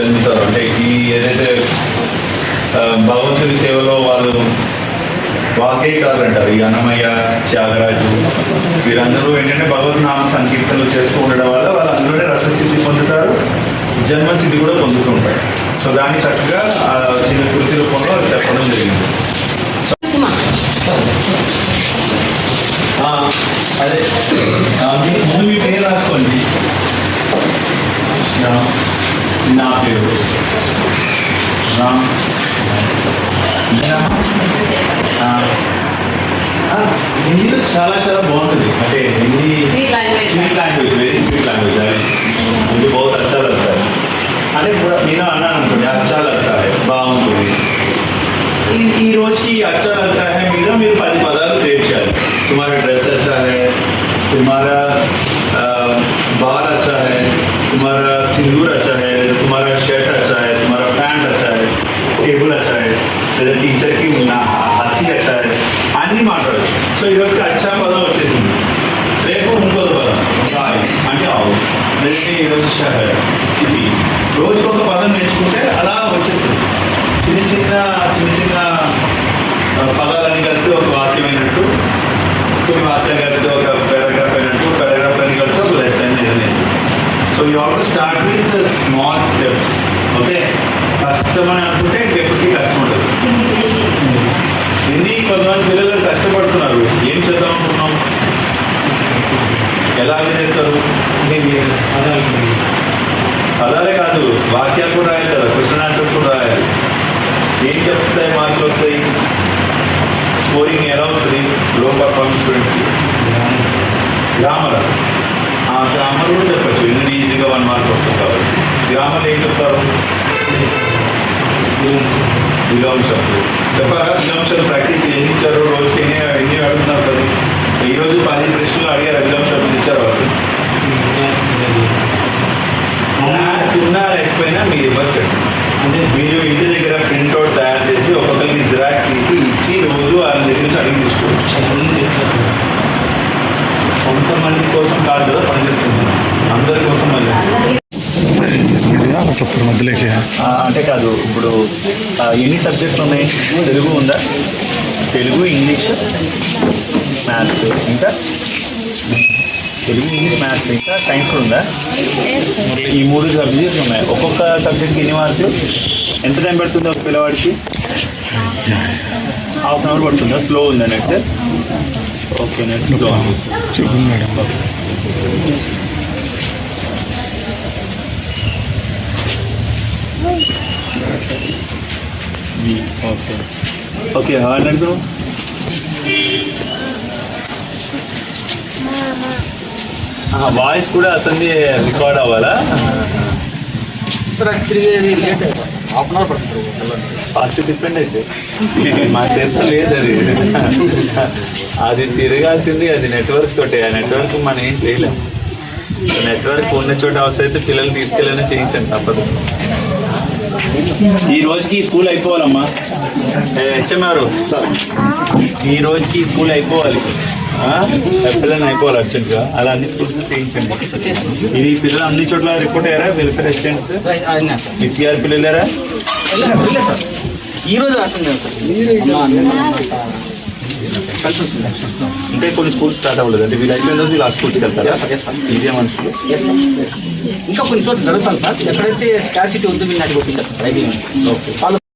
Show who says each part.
Speaker 1: చెందుతారు. అంటే ఈ ఏదైతే భగవంతుడి సేవలో వాళ్ళు వాగ్గేయకారులు అంటారు ఈ అన్నమయ్య త్యాగరాజు వీరందరూ ఏంటంటే భగవద్ నామ సంకీర్తనలు చేస్తూ ఉండడం వల్ల వాళ్ళందరూ రససిద్ధి పొందుతారు జన్మసిద్ధి కూడా పొందుతుంటారు సో దాన్ని చక్కగా చిన్న కృతి రూపంలో చెప్పడం జరిగింది. అదే మీ- ముందు మీ పేరు రాసుకోండి. నా నా పేరు రామ్ ఆ, ఆ, హిందీలో చాలా చాలా బాగుంటుంది అంటే Hindi
Speaker 2: Sweet language.
Speaker 1: Sweet language very sweet language అది मुझे बहुत अच्छा लगता है అంటే కూడా నేను అన్నాను అనుకోండి అచ్చా लगता है బాగుంటుంది ఈ ఈ రోజుకి అచ్చా लगता है మీద మీరు పది పదాలు క్రియేట్ చేయాలి तुम्हारा ड्रेस अच्छा है तुम्हारा आ, बाल अच्छा है तुम्हारा सिंदूर अच्छा है టేబుల్ అట్లా లేదా టీచర్కి ఉన్న హసి అట్లా అన్ని మాట్లాడు సో ఈరోజుకి అచ్చా పదం వచ్చేసింది రేపు ఇంకో పదం సారీ అంటే అవు లేదంటే ఈరోజు షహర్ సిటీ రోజు ఒక పదం నేర్చుకుంటే అలా వచ్చేస్తుంది చిన్న చిన్న చిన్న చిన్న పదాలని కలిపి ఒక వాక్యమైనట్టు కొన్ని వాక్యాలు కలిపి ఒక పారాగ్రాఫ్ అయినట్టు పారాగ్రాఫ్ అని కలిపి ఒక lesson so you all start with small steps okay కష్టం అని అనుకుంటే ఎలా చేస్తారు. అలాగే కాదు వాక్యాలు కూడా రాయాలి కదా క్వశ్చన్ ఆన్సర్స్ కూడా రాయాలి. ఏం చెప్తాయి మార్కులు వస్తాయి? స్కోరింగ్ ఎలా వస్తుంది? లో పర్ఫార్మెన్స్ స్టూడెంట్స్కి. గ్రామర్. ఆ గ్రామర్ కూడా చెప్పచ్చు. ఎందుకు ఈజీగా వన్ మార్క్ వస్తుంది కాబట్టి. గ్రామర్ ఏం చెప్తారు? విలోంశాలు చెప్పారా? విలోంశాలు ప్రాక్టీస్ ఎన్ని ఇచ్చారు రోజుకి ఎన్ని ఎన్ని అడుగుతున్నారు కదా? ఈరోజు పది ప్రశ్నలు అడిగారు విలోంశాలు ఇచ్చారు వాళ్ళు మ్యాథ్స్ ఉన్నా లేకపోయినా మీరు ఇవ్వచ్చు అంటే మీరు ఇంటి దగ్గర ప్రింట్అవుట్ తయారు చేసి ఒక్కొక్కరికి జిరాక్స్ తీసి ఇచ్చి రోజు వాళ్ళ దగ్గర నుంచి అడిగి తీసుకోవచ్చు కొంతమంది కోసం కాదు కదా పనిచేస్తుంది అందరి కోసం మళ్ళీ.
Speaker 3: మధ్యలోకి.
Speaker 1: అంటే కాదు ఇప్పుడు ఎన్ని సబ్జెక్టులు ఉన్నాయి? తెలుగు ఉందా? తెలుగు ఇంగ్లీష్ మ్యాథ్స్ ఇంకా? తెలుగు ఇంగ్లీష్ మ్యాథ్స్ ఇంకా సైన్స్ కూడా ఉందా ఈ మూడు సబ్జెక్ట్స్ ఉన్నాయి. ఒక్కొక్క సబ్జెక్ట్కి ఎన్ని మార్కులు ఎంత టైం పడుతుంది ఒక పిల్లవాడికి? హాఫ్ అన్ అవర్ పడుతుందా? స్లో ఉందా నెట్ ఓకే నెట్ స్లో ఉంది
Speaker 3: చూడండి మేడం
Speaker 1: ఓకే ఓకే హార్డ్ అడుగు వాయిస్ కూడా అతన్ని రికార్డ్ అవ్వాలా? ఫాస్ట్ డిపెండ్ అయితే. మా చేతిలో లేదు అది. అది తిరగాల్సింది అది నెట్వర్క్ తోటే. ఆ నెట్వర్క్ మనం ఏం చేయలేం. నెట్వర్క్ ఉన్న చోట అవసరం అయితే పిల్లలు తీసుకెళ్ళినా చేయించండి తప్పదు. ఈ రోజుకి స్కూల్ అయిపోవాలమ్మా. హెచ్ఎంఆర్ సార్ ఈ రోజుకి స్కూల్ అయిపోవాలి. ఆ? పిల్లల్ని అయిపోవాలి అర్జెంట్గా. అలా అన్ని స్కూల్స్ చేయించండి. ఇది పిల్లలు అన్ని చోట్ల రిపోర్ట్ అయ్యారా? Welfare assistants? మీ సిఆర్ పిల్లలు
Speaker 4: ఈ రోజు కలిసి వస్తుంది
Speaker 1: అంటే కొన్ని స్కూల్స్ స్టార్ట్ అవ్వలేదు. అంటే వీళ్ళు అయిపోయిన రోజు ఇలా స్కూల్స్కి వెళ్తారా. ఇదే మనుషులు.
Speaker 4: ఇంకా కొన్ని చోట్ల జరుగుతాను సార్ ఎక్కడైతే స్కాసిటీ ఉందో మీరు నాటి పంపించారు సార్
Speaker 1: ఓకే
Speaker 4: వాళ్ళు